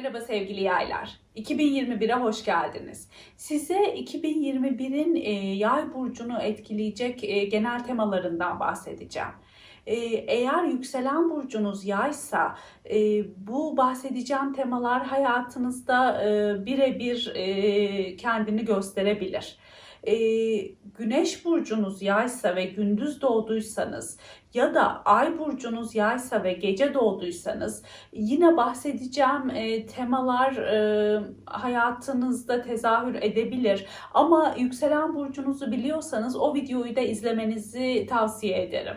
Merhaba sevgili yaylar. 2021'e hoş geldiniz. Size 2021'in e, yay burcunu etkileyecek e, genel temalarından bahsedeceğim. E, eğer yükselen burcunuz yaysa bu bahsedeceğim temalar hayatınızda birebir kendini gösterebilir. E, güneş burcunuz yaysa ve gündüz doğduysanız ya da ay burcunuz yaysa ve gece doğduysanız yine bahsedeceğim e, temalar e, hayatınızda tezahür edebilir. Ama yükselen burcunuzu biliyorsanız o videoyu da izlemenizi tavsiye ederim.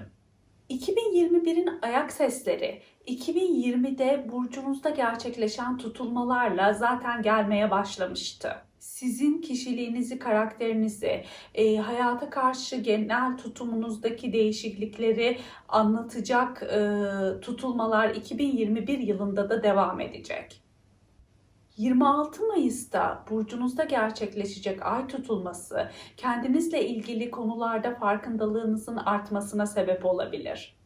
2021'in ayak sesleri 2020'de burcunuzda gerçekleşen tutulmalarla zaten gelmeye başlamıştı. Sizin kişiliğinizi, karakterinizi, e, hayata karşı genel tutumunuzdaki değişiklikleri anlatacak e, tutulmalar 2021 yılında da devam edecek. 26 Mayıs'ta burcunuzda gerçekleşecek ay tutulması kendinizle ilgili konularda farkındalığınızın artmasına sebep olabilir.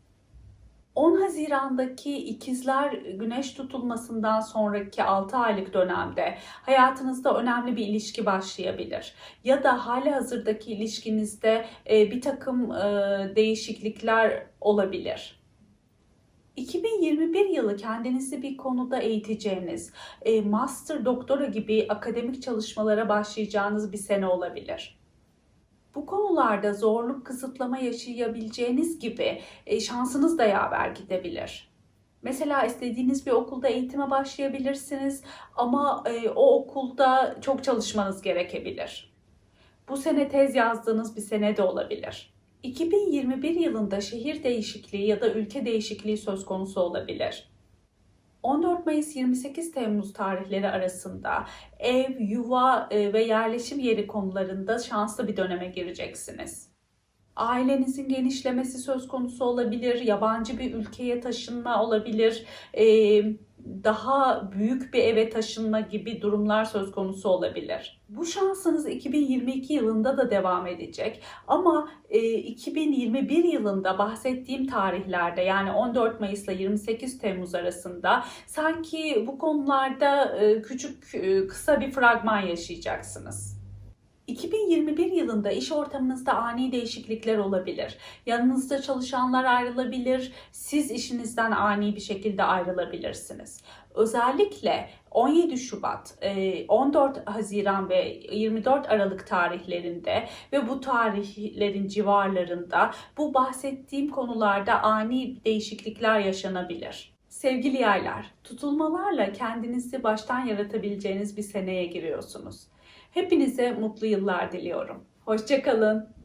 10 Haziran'daki ikizler güneş tutulmasından sonraki 6 aylık dönemde hayatınızda önemli bir ilişki başlayabilir. Ya da hali hazırdaki ilişkinizde e, bir takım e, değişiklikler olabilir. 2021 yılı kendinizi bir konuda eğiteceğiniz, e, master, doktora gibi akademik çalışmalara başlayacağınız bir sene olabilir. Bu konularda zorluk, kısıtlama yaşayabileceğiniz gibi e, şansınız da yaver gidebilir. Mesela istediğiniz bir okulda eğitime başlayabilirsiniz ama e, o okulda çok çalışmanız gerekebilir. Bu sene tez yazdığınız bir sene de olabilir. 2021 yılında şehir değişikliği ya da ülke değişikliği söz konusu olabilir. 14 Mayıs 28 Temmuz tarihleri arasında ev, yuva e, ve yerleşim yeri konularında şanslı bir döneme gireceksiniz. Ailenizin genişlemesi söz konusu olabilir, yabancı bir ülkeye taşınma olabilir, e, daha büyük bir eve taşınma gibi durumlar söz konusu olabilir. Bu şansınız 2022 yılında da devam edecek ama e, 2021 yılında bahsettiğim tarihlerde yani 14 Mayıs ile 28 Temmuz arasında sanki bu konularda e, küçük e, kısa bir fragman yaşayacaksınız. 2021 yılında iş ortamınızda ani değişiklikler olabilir. Yanınızda çalışanlar ayrılabilir, siz işinizden ani bir şekilde ayrılabilirsiniz. Özellikle 17 Şubat, 14 Haziran ve 24 Aralık tarihlerinde ve bu tarihlerin civarlarında bu bahsettiğim konularda ani değişiklikler yaşanabilir. Sevgili yaylar, tutulmalarla kendinizi baştan yaratabileceğiniz bir seneye giriyorsunuz. Hepinize mutlu yıllar diliyorum. Hoşçakalın.